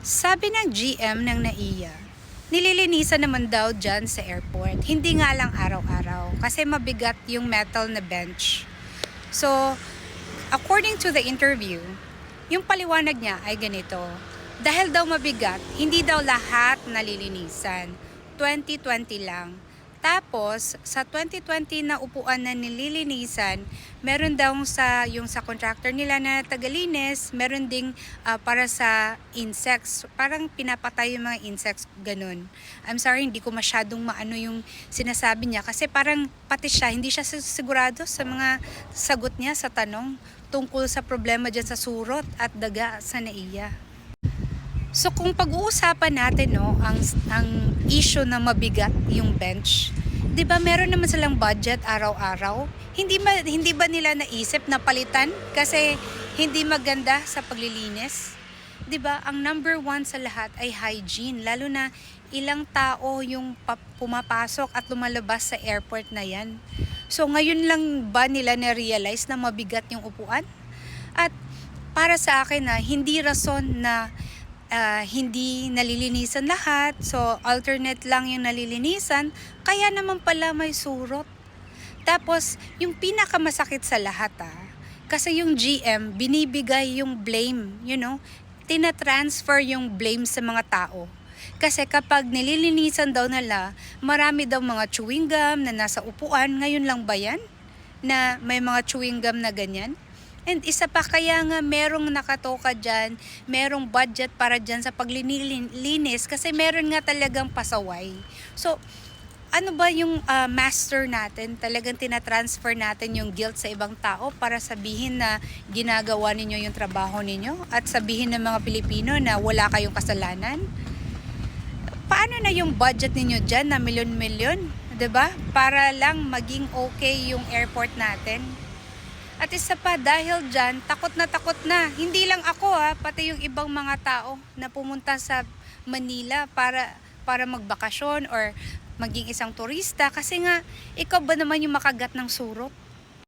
Sabi ng GM ng NAIA, nililinisan naman daw dyan sa airport. Hindi nga lang araw-araw kasi mabigat yung metal na bench. So, according to the interview, yung paliwanag niya ay ganito. Dahil daw mabigat, hindi daw lahat nalilinisan. 2020 lang. Tapos, sa 2020 na upuan na nililinisan, meron daw sa yung sa contractor nila na tagalinis, meron ding ah, para sa insects. Parang pinapatay yung mga insects, ganun. I'm sorry, hindi ko masyadong maano yung sinasabi niya kasi parang pati siya, hindi siya sig- sigurado sa mga sagot niya sa tanong tungkol sa problema dyan sa surot at daga sa naiya. So kung pag-uusapan natin no, ang ang issue na mabigat yung bench, 'di ba meron naman silang budget araw-araw? Hindi ba hindi ba nila naisip na palitan kasi hindi maganda sa paglilinis? 'Di ba? Ang number one sa lahat ay hygiene, lalo na ilang tao yung pa- pumapasok at lumalabas sa airport na 'yan. So ngayon lang ba nila na-realize na mabigat yung upuan? At para sa akin na hindi rason na ah, hindi nalilinisan lahat. So, alternate lang yung nalilinisan. Kaya naman pala may surot. Tapos, yung pinakamasakit sa lahat ah, kasi yung GM, binibigay yung blame, you know, tinatransfer yung blame sa mga tao. Kasi kapag nililinisan daw nila, marami daw mga chewing gum na nasa upuan. Ngayon lang ba yan? Na may mga chewing gum na ganyan? And isa pa kaya nga merong nakatoka dyan, merong budget para dyan sa paglilinis kasi meron nga talagang pasaway. So, ano ba yung ah, master natin? Talagang tinatransfer natin yung guilt sa ibang tao para sabihin na ginagawa ninyo yung trabaho ninyo at sabihin ng mga Pilipino na wala kayong kasalanan? Paano na yung budget ninyo dyan na milyon-milyon? ba? Para lang maging okay yung airport natin. At isa pa, dahil dyan, takot na takot na. Hindi lang ako ha, pati yung ibang mga tao na pumunta sa Manila para, para magbakasyon or maging isang turista. Kasi nga, ikaw ba naman yung makagat ng surot?